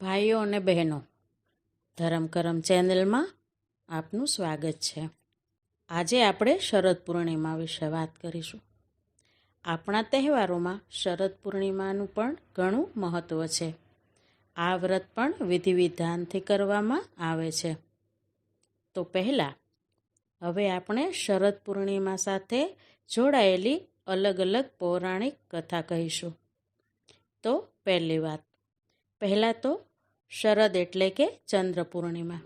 ભાઈઓ અને બહેનો, ધરમ કરમ ચેનલમાં આપનું સ્વાગત છે. આજે આપણે શરદ પૂર્ણિમા વિશે વાત કરીશું. આપણા તહેવારોમાં શરદ પૂર્ણિમાનું પણ ઘણું મહત્ત્વ છે. આ વ્રત પણ વિધિ વિધાનથી કરવામાં આવે છે. તો પહેલાં, હવે આપણે શરદ પૂર્ણિમા સાથે જોડાયેલી અલગ અલગ પૌરાણિક કથા કહીશું. તો પહેલી વાત, પહેલાં તો શરદ એટલે કે ચંદ્ર પૂર્ણિમા.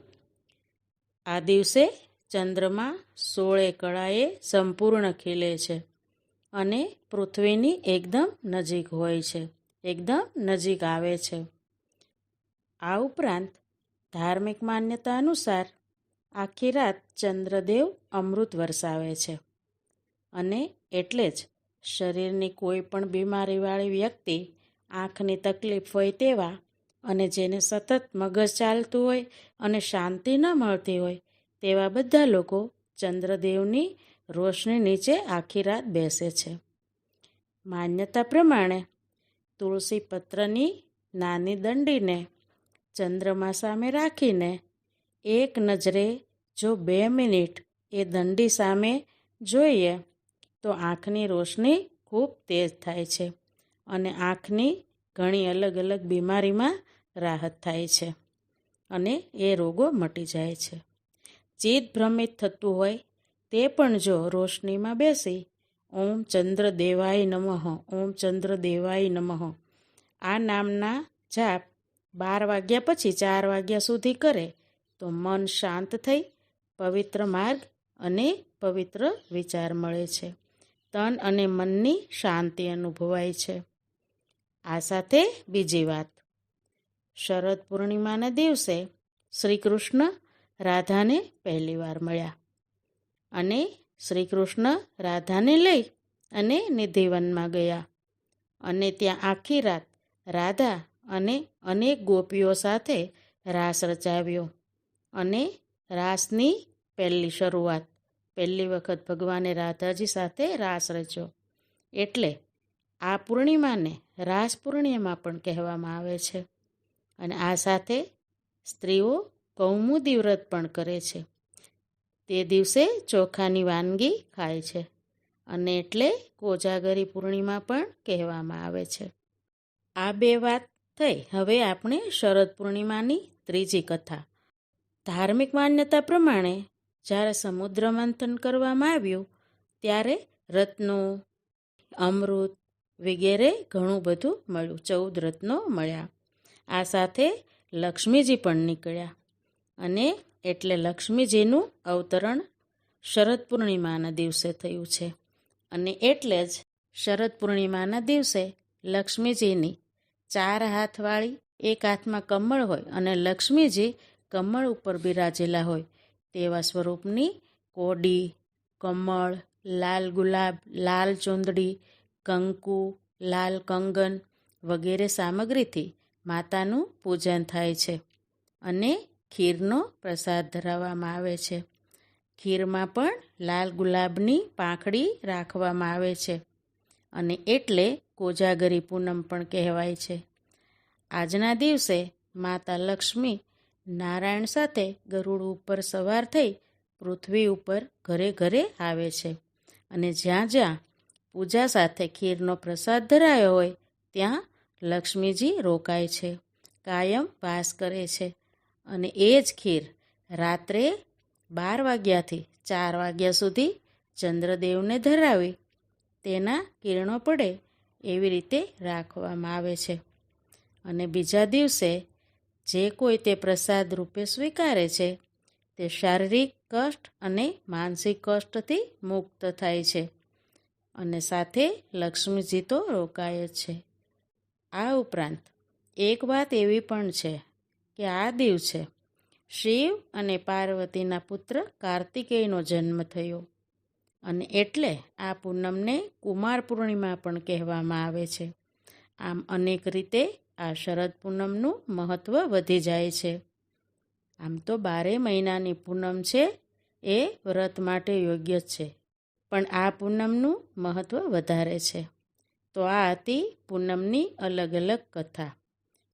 આ દિવસે ચંદ્રમા સોળે કળાએ સંપૂર્ણ ખીલે છે અને પૃથ્વીની એકદમ નજીક હોય છે, એકદમ નજીક આવે છે. આ ઉપરાંત ધાર્મિક માન્યતા અનુસાર આખી રાત ચંદ્રદેવ અમૃત વરસાવે છે અને એટલે જ શરીરની કોઈ પણ બીમારીવાળી વ્યક્તિ આંખની તકલીફ હોય તેવા અને જેને સતત મગજ ચાલતું હોય અને શાંતિ ન મળતી હોય, તેવા બધા લોકો ચંદ્રદેવની રોશની નીચે આખી રાત બેસે છે. માન્યતા પ્રમાણે તુલસી પત્રની નાની દંડીને ચંદ્રમા સામે રાખીને એક નજરે જો બે મિનિટ એ દંડી સામે જોઈએ, તો આંખની રોશની ખૂબ તેજ થાય છે અને આંખની ઘણી અલગ અલગ બીમારીમાં રાહત થાય છે અને એ રોગો મટી જાય છે. ચિત્ત ભ્રમિત થતું હોય તે પણ જો રોશનીમાં બેસી, ઓમ ચંદ્ર દેવાય નમઃ, ઓમ ચંદ્ર દેવાય નમઃ, આ નામના જાપ બાર વાગ્યા પછી ચાર વાગ્યા સુધી કરે તો મન શાંત થઈ, પવિત્ર માર્ગ અને પવિત્ર વિચાર મળે છે. તન અને મનની શાંતિ અનુભવાય છે. આ સાથે બીજી વાત. શરદ પૂર્ણિમાના દિવસે શ્રી કૃષ્ણ રાધાને પહેલીવાર મળ્યા અને શ્રી કૃષ્ણ રાધાને લઈ અને નિધિવનમાં ગયા અને ત્યાં આખી રાત રાધા અને અનેક ગોપીઓ સાથે રાસ રચાવ્યો અને રાસની પહેલી શરૂઆત, પહેલી વખત ભગવાને રાધાજી સાથે રાસ રચ્યો. એટલે આ પૂર્ણિમાને રાસ પૂર્ણિમા પણ કહેવામાં આવે છે. અને આ સાથે સ્ત્રીઓ કૌમુદી વ્રત પણ કરે છે. તે દિવસે ચોખાની વાનગી ખાય છે અને એટલે કોજાગરી પૂર્ણિમા પણ કહેવામાં આવે છે. આ બે વાત થઈ. હવે આપણે શરદ પૂર્ણિમાની ત્રીજી કથા. ધાર્મિક માન્યતા પ્રમાણે જ્યારે સમુદ્ર મંથન કરવામાં આવ્યું, ત્યારે રત્નો, અમૃત વગેરે ઘણું બધું મળ્યું. ચૌદ રત્નો મળ્યા. આ સાથે લક્ષ્મીજી પણ નીકળ્યા. અને એટલે લક્ષ્મીજીનું અવતરણ શરદ પૂર્ણિમાના દિવસે થયું છે. અને એટલે જ શરદ પૂર્ણિમાના દિવસે લક્ષ્મીજીની ચાર હાથવાળી, એક હાથમાં કમળ હોય અને લક્ષ્મીજી કમળ ઉપર બિરાજેલા હોય તેવા સ્વરૂપની કોડી, કમળ, લાલ ગુલાબ, લાલ ચૂંદડી, કંકુ, લાલ કંગન વગેરે સામગ્રીથી માતાનું પૂજન થાય છે અને ખીરનો પ્રસાદ ધરાવવામાં આવે છે. ખીરમાં પણ લાલ ગુલાબની પાંખડી રાખવામાં આવે છે અને એટલે કોજાગરી પૂનમ પણ કહેવાય છે. આજના દિવસે માતા લક્ષ્મી નારાયણ સાથે ગરુડ ઉપર સવાર થઈ પૃથ્વી ઉપર ઘરે ઘરે આવે છે અને જ્યાં જ્યાં પૂજા સાથે ખીરનો પ્રસાદ ધરાયો હોય ત્યાં લક્ષ્મીજી રોકાય છે, કાયમ વાસ કરે છે અને એ જ ખીર રાત્રે બાર વાગ્યાથી ચાર વાગ્યા સુધી ચંદ્રદેવને ધરાવી. તેના કિરણો પડે એવી રીતે રાખવામાં આવે છે. અને બીજા દિવસે જે કોઈ તે પ્રસાદ રૂપે સ્વીકારે છે, તે શારીરિક કષ્ટ અને માનસિક કષ્ટથી મુક્ત થાય છે અને સાથે લક્ષ્મીજી તો રોકાય જ છે. આ ઉપરાંત એક વાત એવી પણ છે કે આ દિવસે શિવ અને પાર્વતીના પુત્ર કાર્તિકેયનો જન્મ થયો. અને એટલે આ પૂનમને કુમાર પૂર્ણિમા પણ કહેવામાં આવે છે. આમ અનેક રીતે આ શરદ પૂનમનું મહત્ત્વ વધી જાય છે. આમ તો બારે મહિનાની પૂનમ છે એ વ્રત માટે યોગ્ય જ છે. પણ આ પૂનમનું મહત્ત્વ વધારે છે. તો આ હતી પૂનમની અલગ અલગ કથા.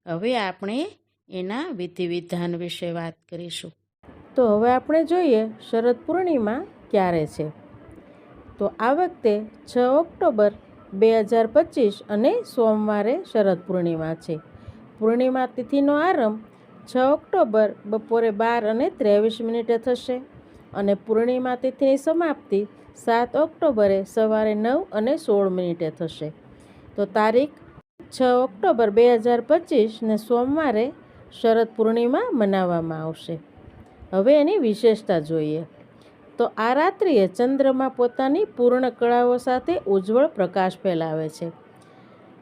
હવે આપણે એના વિધિ વિધાન વિશે વાત કરીશું. તો હવે આપણે જોઈએ શરદ પૂર્ણિમા ક્યારે છે? તો આ વખતે છ ઓક્ટોબર બે હજાર પચીસ અને સોમવારે શરદ પૂર્ણિમા છે. પૂર્ણિમા તિથિનો આરંભ છ ઓક્ટોબર બપોરે બાર અને ત્રેવીસ મિનિટે થશે અને પૂર્ણિમા તિથિની સમાપ્તિ સાત ઓક્ટોબરે સવારે નવ અને સોળ મિનિટે થશે. તો તારીખ છ ઓક્ટોબર બે હજાર પચીસને સોમવારે શરદ પૂર્ણિમા મનાવવામાં આવશે. હવે એની વિશેષતા જોઈએ. તો આ રાત્રિએ ચંદ્રમાં પોતાની પૂર્ણ કળાઓ સાથે ઉજ્જવળ પ્રકાશ ફેલાવે છે.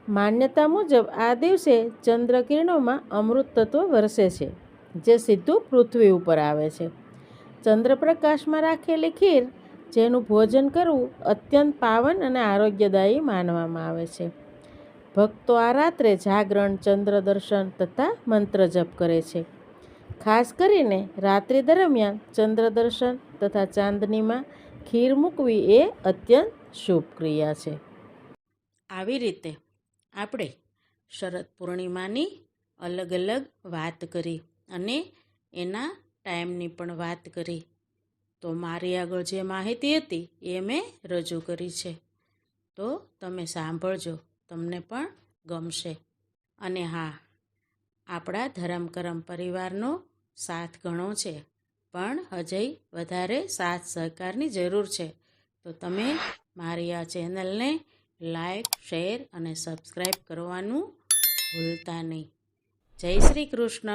માન્યતા મુજબ આ દિવસે ચંદ્ર કિરણોમાં અમૃત તત્વ વરસે છે, જે સીધું પૃથ્વી ઉપર આવે છે. ચંદ્રપ્રકાશમાં રાખેલી ખીર, જેનું ભોજન કરવું અત્યંત પાવન અને આરોગ્યદાયી માનવામાં આવે છે. ભક્તો આ રાત્રે જાગરણ, ચંદ્ર દર્શન તથા મંત્ર જપ કરે છે. ખાસ કરીને રાત્રિ દરમિયાન ચંદ્ર દર્શન તથા ચાંદનીમાં ખીર મૂકવી એ અત્યંત શુભ ક્રિયા છે. આવી રીતે આપણે શરદ પૂર્ણિમાની અલગ અલગ વાત કરી અને એના ટાઈમની પણ વાત કરી. તો મારી આગળ જે માહિતી હતી એ મેં રજૂ કરી છે. તો તમે સાંભળજો. તમને પણ ગમશે. અને હા, આપણા ધરમ કરમ પરિવારનો સાથ ઘણો છે, પણ હજય વધારે સાથ સહકારની જરૂર છે. તો તમે મારી આ ચેનલને લાઈક, શેર અને સબસ્ક્રાઈબ કરવાનું ભૂલતા નહીં. જય શ્રી કૃષ્ણ.